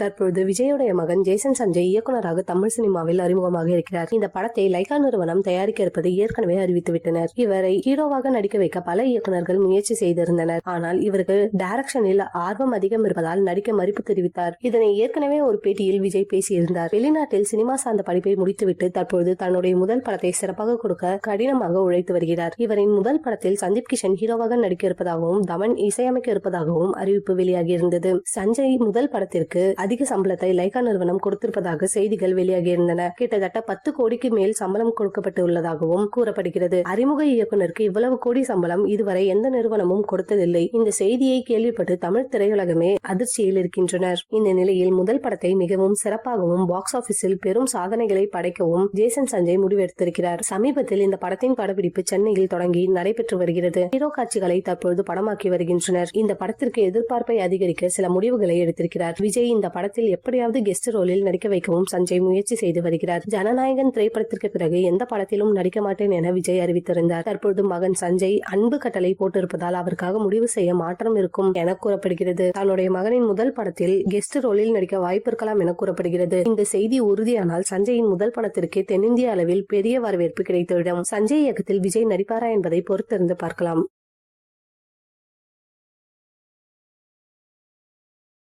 தற்பொழுது விஜயுடைய மகன் ஜெய்சன் சஞ்சய் இயக்குனராக தமிழ் சினிமாவில் அறிமுகமாக இருக்கிறார். இந்த படத்தை லைகா நிறுவனம் தயாரிக்க இருப்பதை ஏற்கனவே அறிவித்துவிட்டனர். இவரை ஹீரோவாக நடிக்க வைக்க பல இயக்குனர்கள் முயற்சி செய்திருந்தனர். ஆனால் இவருக்கு டைரக்ஷனில் ஆர்வம் அதிகம் இருப்பதால் நடிக்க மறுப்பு தெரிவித்தார். இதனை ஏற்கனவே ஒரு பேட்டியில் விஜய் பேசியிருந்தார். வெளிநாட்டில் சினிமா சார்ந்த படிப்பை முடித்துவிட்டு தற்பொழுது தன்னுடைய முதல் படத்தை சிறப்பாக கொடுக்க கடினமாக உழைத்து வருகிறார். இவரின் முதல் படத்தில் சந்தீப் கிஷன் ஹீரோவாக நடிக்க இருப்பதாகவும் தமன் இசையமைக்க இருப்பதாகவும் அறிவிப்பு வெளியாகியிருந்தது. சஞ்சய் முதல் படத்திற்கு அதிக சம்பளத்தை லைகா நிறுவனம் கொடுத்திருப்பதாக செய்திகள் வெளியாகியிருந்தன. கிட்டத்தட்ட பத்து கோடிக்கு மேல் சம்பளம் கொடுக்கப்பட்டு உள்ளதாகவும் கூறப்படுகிறது. அறிமுக இயக்குனருக்கு இவ்வளவு கோடி சம்பளம் இதுவரை எந்த நிறுவனமும் கொடுத்ததில்லை. இந்த செய்தியை கேள்விப்பட்டு தமிழ் திரையுலகமே அதிர்ச்சியில் இருக்கின்றனர். இந்த நிலையில் முதல் படத்தை மிகவும் சிறப்பாகவும் பாக்ஸ் ஆபீஸில் பெரும் சாதனைகளை படைக்கவும் ஜேசன் சஞ்சய் முடிவெடுத்திருக்கிறார். சமீபத்தில் இந்த படத்தின் படப்பிடிப்பு சென்னையில் தொடங்கி நடைபெற்று வருகிறது. ஹீரோ காட்சிகளை தற்பொழுது படமாக்கி வருகின்றனர். இந்த படத்திற்கு எதிர்பார்ப்பை அதிகரிக்க சில முடிவுகளை எடுத்திருக்கிறார். விஜய் இந்த படத்தில் எப்படியாவது கெஸ்ட் ரோலில் நடிக்க வைக்கவும் சஞ்சய் முயற்சி செய்து வருகிறார். ஜனநாயகன் திரைப்படத்திற்கு பிறகு எந்த படத்திலும் நடிக்க மாட்டேன் என விஜய் அறிவித்திருந்தார். தற்பொழுது மகன் சஞ்சய் அன்பு கட்டளை போட்டிருப்பதால் அவருக்காக முடிவு செய்ய மாற்றம் இருக்கும் என கூறப்படுகிறது. தன்னுடைய மகனின் முதல் படத்தில் கெஸ்ட் ரோலில் நடிக்க வாய்ப்பு இருக்கலாம் என கூறப்படுகிறது. இந்த செய்தி உறுதியானால் சஞ்சயின் முதல் படத்திற்கு தென்னிந்திய அளவில் பெரிய வரவேற்பு கிடைத்துவிடும். சஞ்சய் இயக்கத்தில் விஜய் நடிப்பாரா என்பதை பொறுத்திருந்து பார்க்கலாம்.